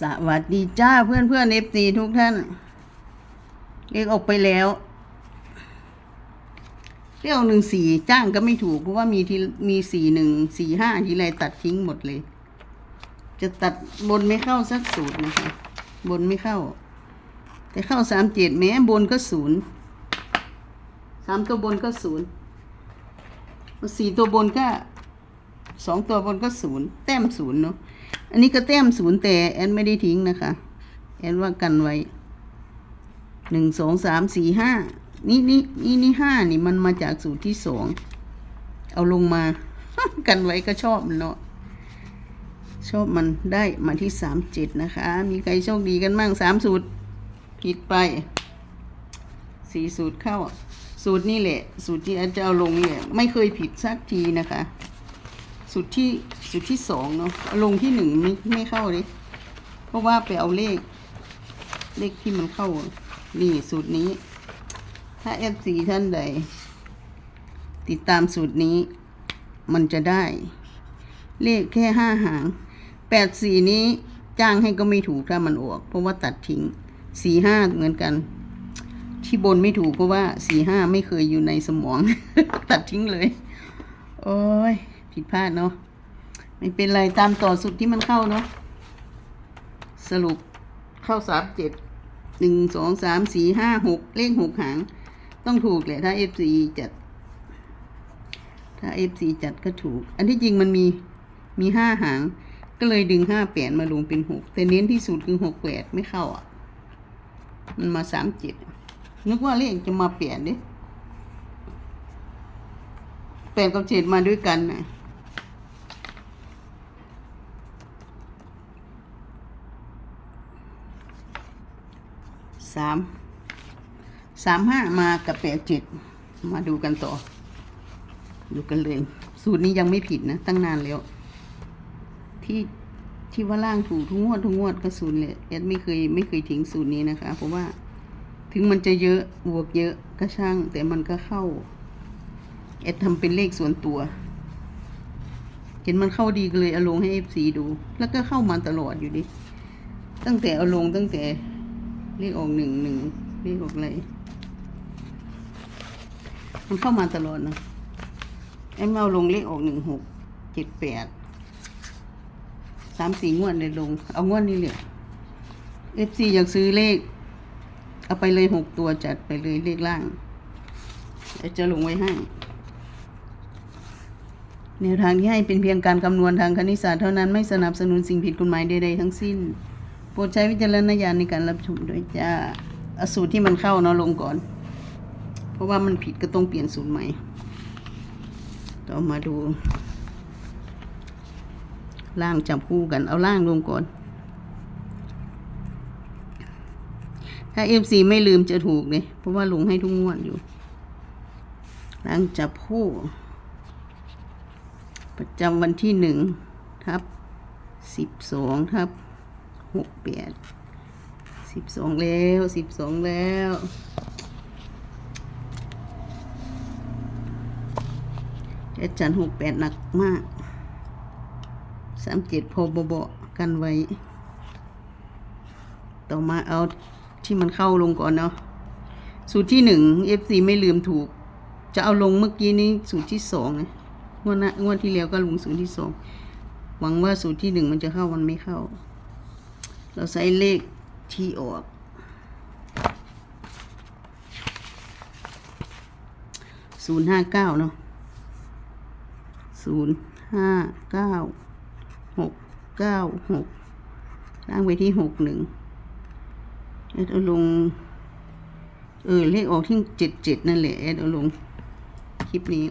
สวัสดีจ้าเพื่อนเพื่อนเอฟซีทุกท่าน เรียกออกไปแล้ว เรียกหนึ่งสี่จ้างก็ไม่ถูก เพราะว่ามีที่มีสี่หนึ่งสี่ห้าทีไรตัดทิ้งหมดเลย จะตัดบนไม่เข้าสักสูตรนะคะ บนไม่เข้า แต่เข้าสามเจ็ดแม้บนก็ศูนย์สามตัวบนก็ศูนย์สี่ตัวบนก็สองตัวบนก็ศูนย์แต้มศูนย์เนาะ อันนี้ก็แต้มศูนย์แต่แอนไม่ได้ทิ้งนะคะ แอนว่ากันไว้หนึ่งสองสามสี่ห้านี่นี่นี่นี่ห้านี่มันมาจากสูตรที่สองเอาลงมา กันไว้ก็ชอบมันเนาะชอบมันได้มาที่สามเจ็ดนะคะ มีใครโชคดีกันบ้างสามสูตรผิดไปสี่สูตรเข้า สูตรนี่แหละ สูตรที่อาจจะเอาลงนี่แหละไม่เคยผิดสักทีนะคะ สูตรที่สูตรที่สองเนาะลงที่หนึ่งไม่ไม่เข้าเลยเพราะว่าไปเอาเลข เลขที่มันเข้านี่สูตรนี้ ถ้าเอฟซีท่านใด ติดตามสูตรนี้ มันจะได้ เลขแค่ห้าหางแปดสี่นี้จ้างให้ก็ไม่ถูกถ้ามันออก เพราะว่าตัดทิ้งสี่ห้าเหมือนกัน ที่บนไม่ถูกเพราะว่าสี่ห้าไม่เคยอยู่ในสมอง ตัดทิ้งเลย โอ้ย ผิดพลาดเนาะไม่เป็นไรตามต่อสุดที่มันเข้าเนาะสรุปเข้าสามเจ็ดหนึ่งสองสามสี่ห้าหกเลขหกหาง ต้องถูกแหละถ้าเอฟซีจัด ถ้าเอฟซีจัดก็ถูก อันที่จริงมันมีมีห้าหาง ก็เลยดึงห้าแปดมาลงเป็นหกแต่เน้นที่สุดคือหกแปดไม่เข้าอะ มันมาสามเจ็ดนึกว่าเลขจะมาเปลี่ยนดิแปดกับเจ็ดมาด้วยกันนะ สามสามห้ามากับแปดเจ็ดมาดูกันต่อ ดูกันเลย สูตรนี้ยังไม่ผิดนะ ตั้งนานแล้ว ที่ที่ว่าล่างถูกทุกงวดทุกงวดก็สูตรเลยแอดไม่เคยไม่เคยทิ้งสูตรนี้นะคะ เพราะว่าถึงมันจะเยอะบวกเยอะก็ช่าง แต่มันก็เข้าแอดทำเป็นเลขส่วนตัว เห็นมันเข้าดีก็เลยเอาลงให้เอฟซีดู แล้วก็เข้ามาตลอดอยู่ดิ ตั้งแต่เอาลงตั้งแต่ เลขออกหนึ่งหนึ่งเลขออกอะไรมันเข้ามาตลอดนะแอมเอาลงเลขออกหนึ่งหกเจ็ดแปดสามสี่งวดเลยลง เอางวดนี้เลยเอฟซีอยากซื้อเลข เอาไปเลยหกตัวจัดไปเลยเลขล่างจะลงไว้ให้แนวทางที่ให้เป็นเพียงการคำนวณทางคณิตศาสตร์เท่านั้นไม่สนับสนุนสิ่งผิดกฎหมายใดๆทั้งสิ้น โปรดใช้วิจารณญาณในการรับชมด้วยจ้าเอสูตรที่มันเข้าเนาะลงก่อน เพราะว่ามันผิดก็ต้องเปลี่ยนสูตรใหม่ ต่อมาดู ล่างจับคู่กันเอาล่างลงก่อน ถ้าเอฟซีไม่ลืมจะถูกเลยเพราะว่าลงให้ทุกงวดอยู่ ล่างจับคู่ ประจำวันที่หนึ่งทับสิบสองทับ หกแปดสิบสองแล้วสิบสองแล้วอาจารย์หกแปดหนักมากสามเจ็ดพอบเบาๆกันไว้ ต่อมาเอาที่มันเข้าลงก่อนเนาะสูตรที่หนึ่งเอฟซีไม่ลืมถูก จะเอาลงเมื่อกี้นี้สูตรที่สองงวดน้งวดที่แล้วก็ลงสูตรที่สองหวังว่าสูตรที่หนึ่งมันจะเข้ามันไม่เข้า เราใช้เลขที่ออก ศูนย์ห้าเก้าเนาะศูนย์ห้าเก้าหกเก้าหกตั้งไว้ที่หกหนึ่งแอดเอาลง เออ เลขออกที่เจ็ดเจ็ดนั่นแหละแอดเอาลง คลิปนี้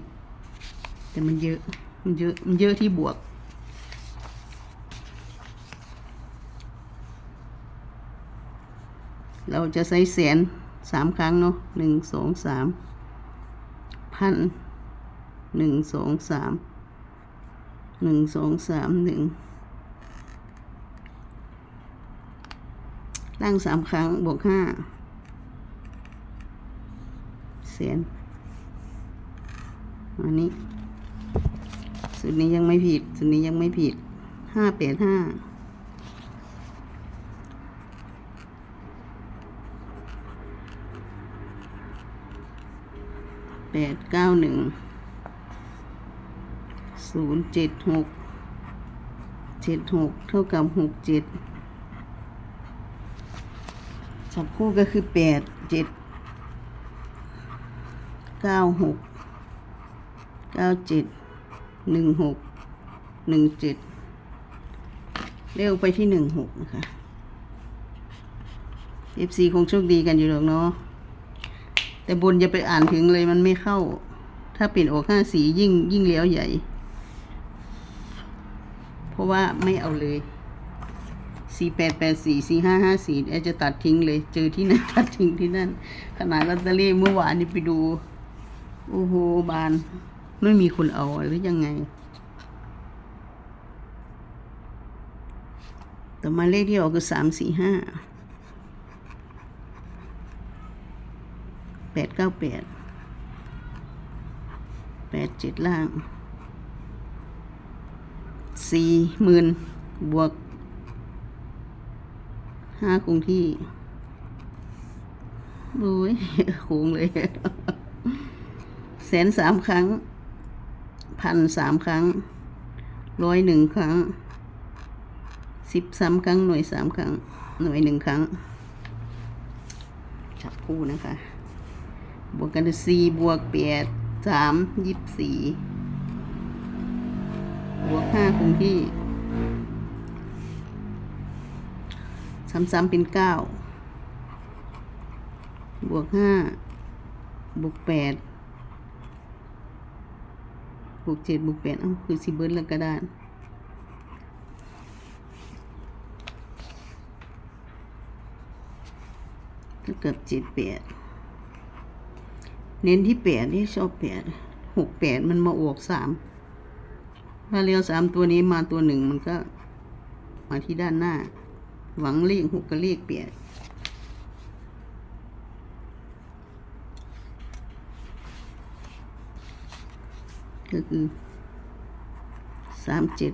แต่มันเยอะ มันเยอะ มันเยอะที่บวก เราจะใช้แสนสามครั้งเนาะหนึ่งสองสามพันหนึ่งสองสามหนึ่งสองสามหนึ่งล่างสามครั้งบวกห้าแสนอันนี้สูตรนี้ยังไม่ผิดสูตรนี้ยังไม่ผิดห้าแปดห้า ดเก้าหนึ่งศูนย์เจ็ดหกเจ็ดหกเท่ากับหกเจ็ดจับคู่ก็คือแปดเจ็ดเก้าหกเก้าเจ็ดหนึ่งหกหนึ่งเจ็ดเร็วไปที่หนึ่งหกนะคะ FC คงโชคดีกันอยู่หรอกเนาะ แต่บนอย่าไปอ่านถึงเลยมันไม่เข้า ถ้าเปลี่ยนออกห้าสียิ่งยิ่งเลี้ยวใหญ่ เพราะว่าไม่เอาเลยสี่แปดแปดสี่สี่ห้าห้าสี่แอจะตัดทิ้งเลย เจอที่ไหนตัดทิ้งที่นั่น ขนาดลอตเตอรี่เมื่อวานนี้ไปดู โอ้โห บาน ไม่มีคนเอาหรือยังไงแต่หมาเลขที่ออกคือสามสี่ห้า แปดเก้าแปดแปดเจ็ดล่างสี่หมื่นบวกห้าคงที่ดูยโค้งเลยแสนสามครั้งพันสามครั้งร้อยหนึ่งครั้งสิบสามครั้งหน่วยสามครั้ง หน่วยหนึ่งครั้งจับคู่นะคะ บวกกันสี่บวกแปดสามยี่สิบสี่บวกห้าคงที่ซ้ำๆเป็นเก้าบวกห้าบวกแปดบวกเจ็ดบวกแปดเอ้าคือสิเบิร์ดแล้วกระดานก็เกือบเจ็ดแปด เน้นที่แปดที่ชอบแปดหกแปดมันมาออกสามถ้าเรียวสามตัวนี้มาตัวหนึ่งมันก็ มาที่ด้านหน้า หวังเลขหกกับเลขแปดก็คือสามเจ็ด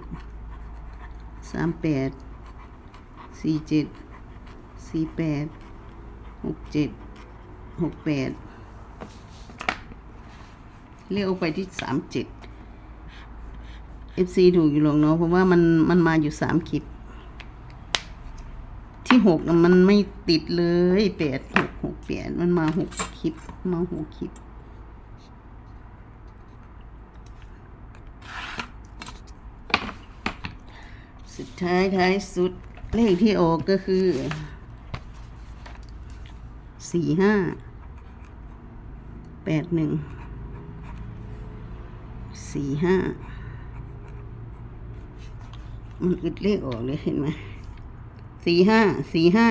สามแปดสี่เจ็ดสี่แปดหกเจ็ดหกแปด เรียกออกไปที่สามเจ็ด FC ถูกอยู่หรอกเนาะเพราะว่ามันมันมาอยู่สามคลิปที่หกน่ะมันไม่ติดเลยแปดหกหกแปดมันมาหกคลิปมาหกคลิปสุดท้ายท้ายสุดเลขที่ออกก็คือสี่ห้าแปดหนึ่ง สี่ห้ามันอึดเลขออกเลยเห็นไหมสี่ห้าสี่ห้า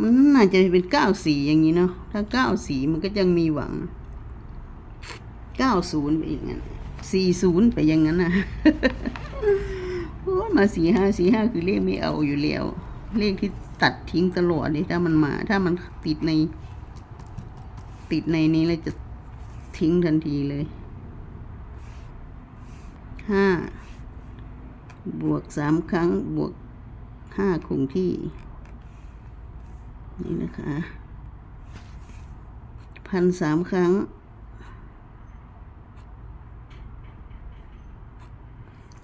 มันน่าจะเป็นเก้าสี่อย่างนี้เนาะถ้าเก้าสี่มันก็ยังมีหวังเก้าศูนย์ไปอย่างนั้นสี่ศูนย์ไปอย่างนั้นนะโอ้มาสี่ห้าสี่ห้าคือเลขไม่เอาอยู่แล้ว เลขที่ตัดทิ้งตลอดเลยถ้ามันมา ถ้ามันติดใน ติดในนี้แล้วจะทิ้งทันทีเลย ห้าบวกสามครั้งบวกห้าคงที่ นี่นะคะพันสามครั้ง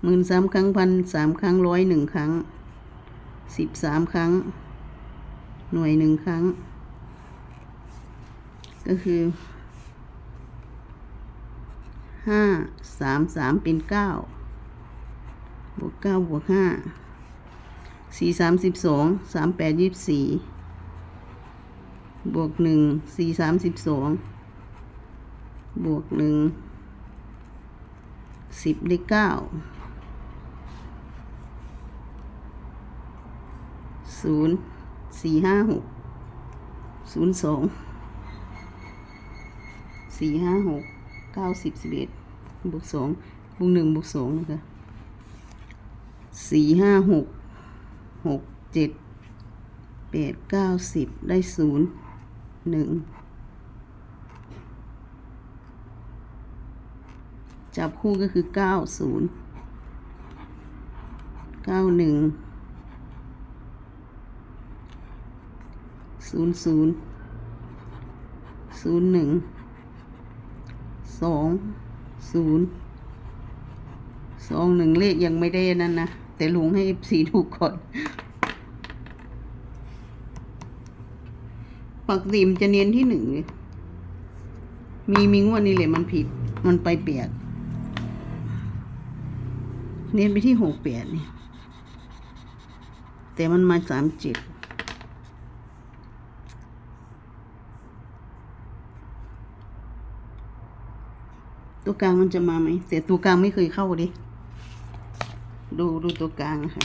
หมื่นสามครั้งพันสามครั้งร้อยหนึ่งครั้งสิบสามครั้ง หน่วยหนึ่งครั้ง ก็คือ ห้าสามสามเป็นเก้าบวกเก้าบวกห้าสี่สามสิบสองสามแปดยี่สิบสี่บวกหนึ่งสี่สามสิบสองบวกหนึ่งสิบได้เก้าศูนย์สี่ห้าหกศูนย์สองสี่ห้าหก เก้าสิบสิบเอ็ดบวกสองบวกหนึ่งบวกสองนะคะสี่ห้าหกหกเจ็ดแปดเก้าสิบได้ศูนย์หนึ่งจับคู่ก็คือเก้าศูนย์เก้าหนึ่งศูนย์ศูนย์ศูนย์หนึ่ง สองศูนย์สองหนึ่งเลขยังไม่ได้นั่นนะ แต่ลุงให้สีถูกก่อนปักติมจะเนียนที่หนึ่งเลยมีมีงวดนี้เลยมันผิด มันไปเปียกเนียนไปที่หกแปดนี่แต่มันมาสามเจ็ด ตัวกลางมันจะมาไหมแต่ตัวกลางไม่เคยเข้าดิดูดูตัวกลางนะคะ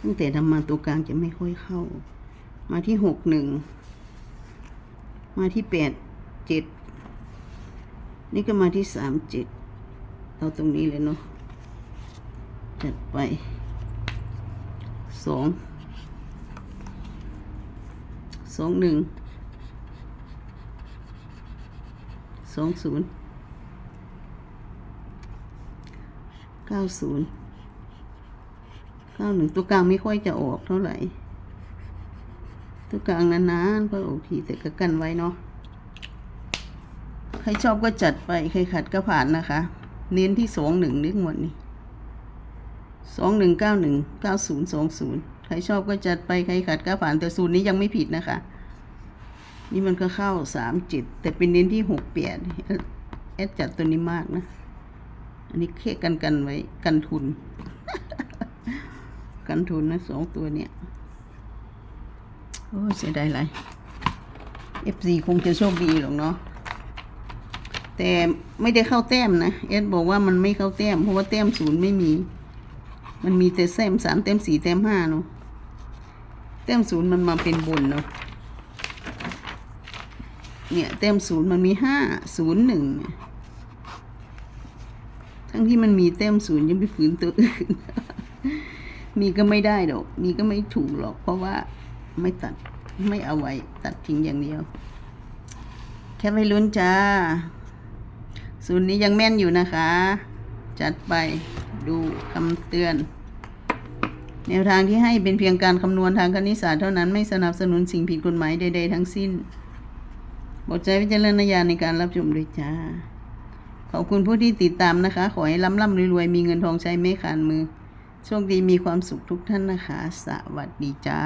ตั้งแต่ทำมาตัวกลางจะไม่ค่อยเข้า มาที่หกหนึ่งมาที่แปดเจ็ดนี่ก็มาที่สามเจ็ดเอาตรงนี้เลยเนาะจัดไปสองสองหนึ่ง สองศูนย์เก้าศูนย์เก้าหนึ่งตัวกลางไม่ค่อยจะออกเท่าไหร่ ตัวกลางนานๆก็ออกทีแต่ก็กันไว้เนาะ ใครชอบก็จัดไป ใครขัดก็ผ่านนะคะ เน้นที่สองหนึ่งนิดหมดนี่สองหนึ่งเก้าหนึ่งเก้าศูนย์สองศูนย์ใครชอบก็จัดไป ใครขัดก็ผ่านแต่ศูนย์นี้ยังไม่ผิดนะคะ นี่มันก็เข้าสามจิตแต่เป็นเน้นที่หกแปดแอดจัดตัวนี้มากนะ อันนี้แค่กันกันไว้กันทุน กันทุนนะสองตัวเนี่ย โอ้เสียดายไรเอฟซีคงจะโชคดีหรอกเนาะแต่ไม่ได้เข้าแต้มนะเอสบอกว่ามันไม่เข้าแต้มเพราะว่าแต้มศูนย์ไม่มี มันมีแต่แต้มสามแต้มสี่แต้มห้าเนาะแต้มศูนย์มันมาเป็นบนเนาะ เนี่ยแต้มศูนย์มันมีห้าศูนย์หนึ่งทั้งที่มันมีแต้มศูนย์ยังไปฝืนตัวอื่น มีก็ไม่ได้ดอก มีก็ไม่ถูกหรอก เพราะว่าไม่ตัดไม่เอาไว้ ตัดทิ้งอย่างเดียว แค่ไม่ลุ้นจ้า ศูนย์นี้ยังแม่นอยู่นะคะ จัดไปดูคำเตือน แนวทางที่ให้เป็นเพียงการคำนวณทางคณิตศาสตร์เท่านั้นไม่สนับสนุนสิ่งผิดกฎหมายใดๆทั้งสิ้น บทใจวิจารณญาณในการรับชมด้วยจ้า ขอบคุณผู้ที่ติดตามนะคะ ขอให้ร่ำร่ำรวยๆ มีเงินทองใช้ไม่ขาดมือ โชคดีมีความสุขทุกท่านนะคะ สวัสดีจ้า